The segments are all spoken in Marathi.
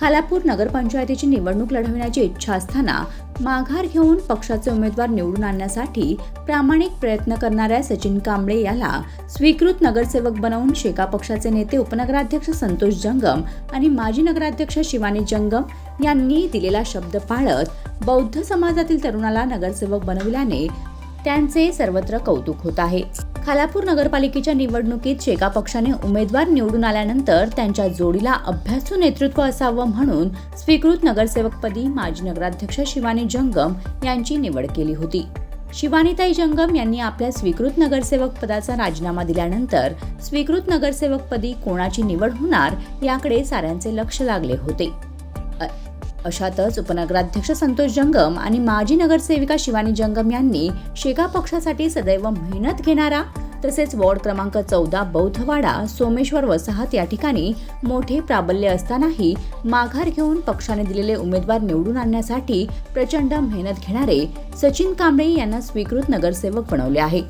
खालापूर नगरपंचायतीची निवडणूक लढविण्याची इच्छा असताना माघार घेऊन पक्षाचे उमेदवार निवडून आणण्यासाठी प्रामाणिक प्रयत्न करणाऱ्या सचिन कांबळे याला स्वीकृत नगरसेवक बनवून शेका पक्षाचे नेते उपनगराध्यक्ष संतोष जंगम आणि माजी नगराध्यक्ष शिवानी जंगम यांनी दिलेला शब्द पाळत बौद्ध समाजातील तरुणाला नगरसेवक बनविल्याने त्यांचे सर्वत्र कौतुक होत आहे. खालापूर नगरपालिकेच्या निवडणुकीत शेका पक्षाने उमेदवार निवडून आल्यानंतर त्यांच्या जोडीला अभ्यासू नेतृत्व असावं म्हणून स्वीकृत नगरसेवकपदी माजी नगराध्यक्ष शिवानी जंगम यांची निवड केली होती. शिवानीताई जंगम यांनी आपल्या स्वीकृत नगरसेवक पदाचा राजीनामा दिल्यानंतर स्वीकृत नगरसेवकपदी कोणाची निवड होणार याकडे साऱ्यांचे लक्ष लागले होते. अशातच उपनगराध्यक्ष संतोष जंगम आणि माजी नगरसेविका शिवानी जंगम यांनी शेगा पक्षासाठी सदैव मेहनत घेणारा तसेच वॉर्ड क्रमांक चौदा बौद्धवाडा सोमेश्वर वसाहत या ठिकाणी मोठे प्राबल्य असतानाही माघार घेऊन पक्षाने दिलेले उमेदवार निवडून आणण्यासाठी प्रचंड मेहनत घेणारे सचिन कांबळे यांना स्वीकृत नगरसेवक बनवले आहे.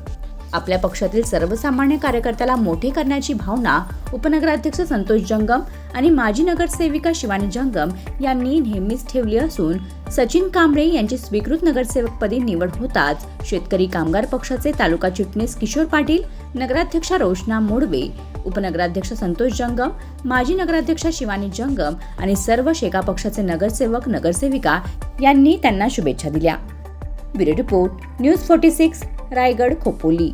आपल्या पक्षातील सर्वसामान्य कार्यकर्त्याला मोठे करण्याची भावना उपनगराध्यक्ष संतोष जंगम आणि माजी नगरसेविका शिवानी जंगम यांनी नेहमीच ठेवली असून सचिन कांबळे यांची स्वीकृत नगरसेवकपदी निवड होताच शेतकरी कामगार पक्षाचे तालुका चिटणीस किशोर पाटील नगराध्यक्षा रोशना मोडवे उपनगराध्यक्ष संतोष जंगम माजी नगराध्यक्षा शिवानी जंगम आणि सर्व शेका पक्षाचे नगरसेवक नगरसेविका यांनी त्यांना शुभेच्छा दिल्या. Bureau report news forty six Raigad Khopoli.